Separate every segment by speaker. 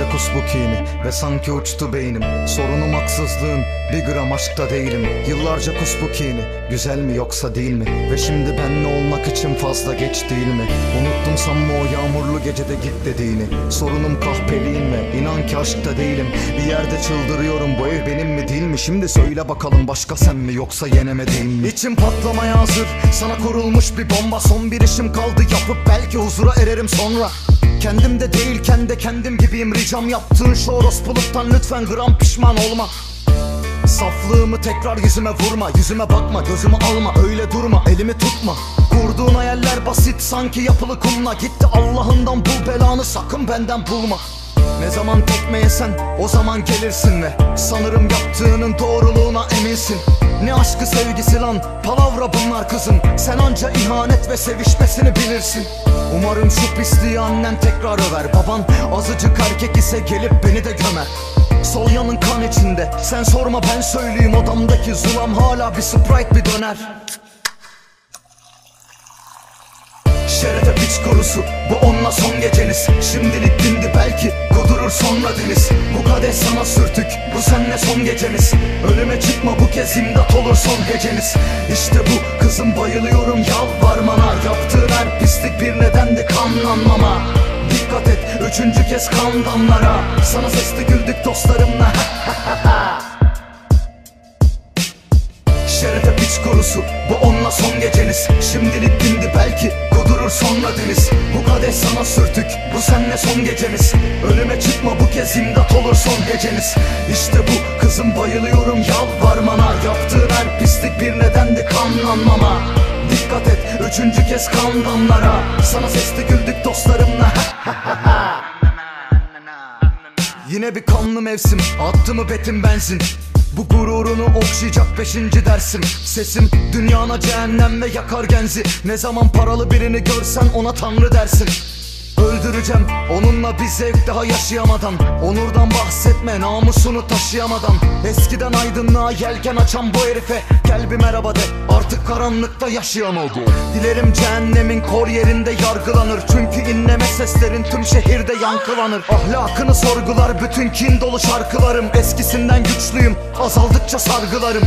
Speaker 1: Yıllarca kus bu kini ve sanki uçtu beynim. Sorunum haksızlığın bir gram aşkta değilim. Yıllarca kus bu kini güzel mi yoksa değil mi? Ve şimdi benle olmak için fazla geç değil mi? Unuttum sanma o yağmurlu gecede git dediğini. Sorunum kahpeliğin mi inan ki aşkta değilim. Bir yerde çıldırıyorum bu ev benim mi değil mi? Şimdi söyle bakalım başka sen mi yoksa yenemediğim mi? İçim patlamaya hazır sana kurulmuş bir bomba. Son bir işim kaldı yapıp belki huzura ererim sonra Kendimde değilken de kendim gibiyim. Ricam Yaptığın şu orospuluktan lütfen gram pişman olma. Saflığımı tekrar yüzüme vurma Yüzüme bakma gözümü alma öyle durma elimi tutma. Kurduğun hayaller basit sanki yapılı kumla. Gitti Allah'ından bul belanı sakın benden bulma ne zaman tekme yesen o zaman gelirsin ve Sanırım yaptığının doğruluğuna eminsin. Ne aşkı sevgisi lan palavra bunlar kızım. Sen anca ihanet ve sevişmesini bilirsin. Umarım şu pisliği annen tekrar över. Baban azıcık erkek ise gelip beni de gömer. Sol yanın kan içinde Sen sorma ben söyleyeyim. Odamdaki zulam hala bir sprite bir döner Şerefe piç kurusu Bu onunla son geceniz. Şimdilik dindi belki Kudurur sonra deniz. Bu kadeh sana sürtük Bu senle son gecemiz Ölüme çıkma bu kez imdat olur son geceniz. İşte bu kızım bayılıyorum yalvarmana. Yaptığın her pislik bir nedendi kanlanmama. Dikkat et üçüncü kez kan damlara Sana sesli güldük dostlarımla Piç kurusu Bu onunla son geceniz. Şimdilik dindi belki Kudurur sonra deniz. Bu kadeh sana sürtük Bu senle son gecemiz Önüme çıkma bu kez imdat olur son geceniz. İşte bu kızım bayılıyorum yalvarmana. Yaptığın her pislik bir nedendi kanlanmama. Dikkat et üçüncü kez kan damlara Sana sesli güldük dostlarımla. Yine bir kanlı mevsim Attı mı betim benzin bu gururunu okşayacak beşinci dersim. Sesim dünyana cehennem ve yakar genzi. Ne zaman paralı birini görsen ona tanrı dersin Öldüreceğim. Onunla bir zevk daha yaşayamadan. Onurdan bahsetme namusunu taşıyamadan. Eskiden aydınlığa yelken açan bu herife Gel bir merhaba de. Artık karanlıkta yaşayamadım Dilerim cehennemin kor yerinde yargılanır. Çünkü inleme seslerin tüm şehirde yankılanır. Ahlakını sorgular bütün kin dolu şarkılarım. Eskisinden güçlüyüm azaldıkça sargılarım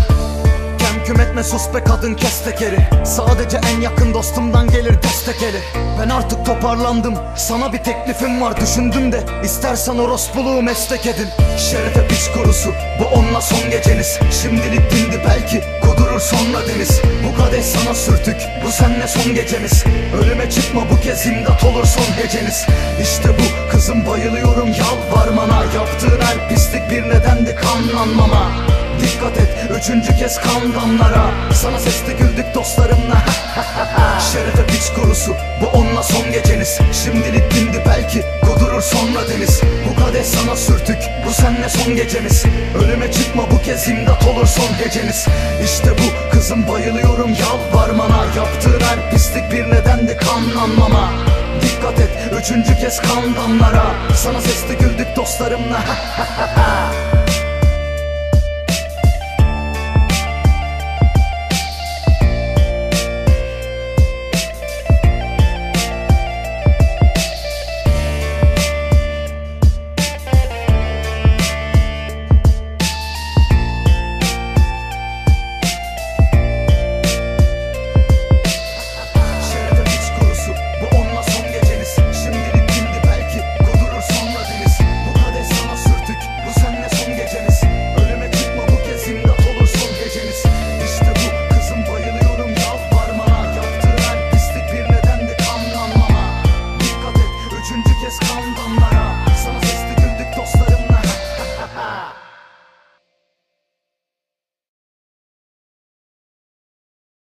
Speaker 1: Kem küm etme sus be kadın kes tekeri. Sadece en yakın dostumdan gelir destek eli Ben artık toparlandım sana bir teklifim var. Düşündüm de İstersen orospuluğu meslek edin. Şerefe piç kurusu bu onunla son geceniz. Şimdilik dindi belki kudurur sonra deniz Bu kadeh sana sürtük bu senle son gecemiz. Ölüme çıkma bu kez imdat olur son geceniz. İşte bu kızım bayılıyorum. Yalvarmana Yaptığın her pislik bir nedendi kanlanmama. Dikkat et üçüncü kez kan damlara Sana sesli güldük dostlarımla. Şerefe piç kurusu bu onunla son geceniz. Şimdilik dindi belki kudurur sonra deniz. Bu kadeh sana sürtük bu senle son gecemiz Ölüme çıkma bu kez imdat olur son geceniz. İşte bu kızım bayılıyorum yalvarmana. Yaptığın her pislik bir nedendi kanlanmama. Dikkat et üçüncü kez kan damlara Sana sesli güldük dostlarımla üçüncü kez kan damlara